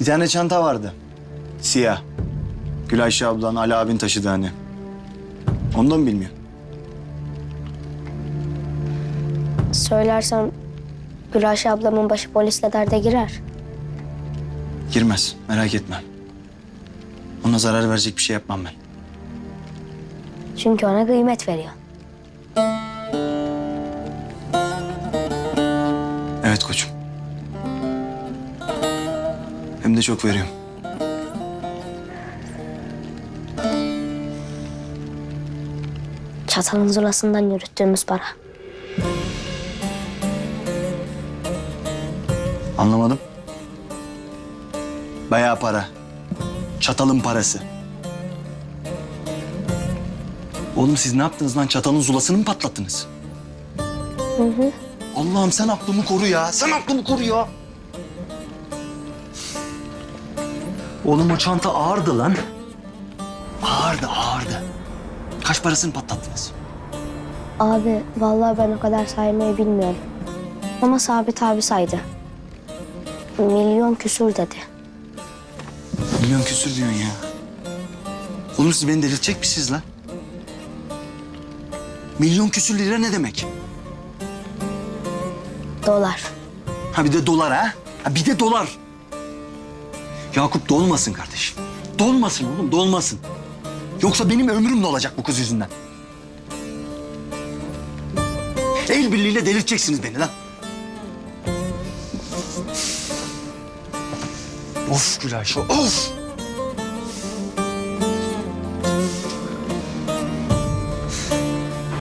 Bir tane çanta vardı. Siyah. Gülayşe ablan, Ali abin taşıdı hani. Ondan mı bilmiyor? Söylersem Gülayşe ablamın başı polisle derde girer. Girmez, merak etme. Ona zarar verecek bir şey yapmam ben. Çünkü ona kıymet veriyor. Evet koçum. Hem de çok veriyorum. Çatalın zulasından yürüttüğümüz para. Anlamadım. Bayağı para. Çatalın parası. Oğlum siz ne yaptınız lan? Çatalın zulasını mı patlattınız? Hı hı. Allah'ım sen aklımı koru ya. Sen aklımı koru ya. Oğlum o çanta ağırdı lan. Ağırdı, ağırdı. Kaç parasını patlattınız? Abi vallahi ben o kadar saymayı bilmiyorum. Ama Sabit abi saydı. Milyon küsür dedi. Milyon küsür diyorsun ya. Oğlum siz beni delirtecek misiniz lan? Milyon küsür lira ne demek? Dolar. Ha bir de dolar ha? Ha bir de dolar. Yakup dolmasın kardeşim. Dolmasın oğlum dolmasın. Yoksa benim ömrüm ne olacak bu kız yüzünden? El birliğiyle delirteceksiniz beni lan. Of Gülayşe of.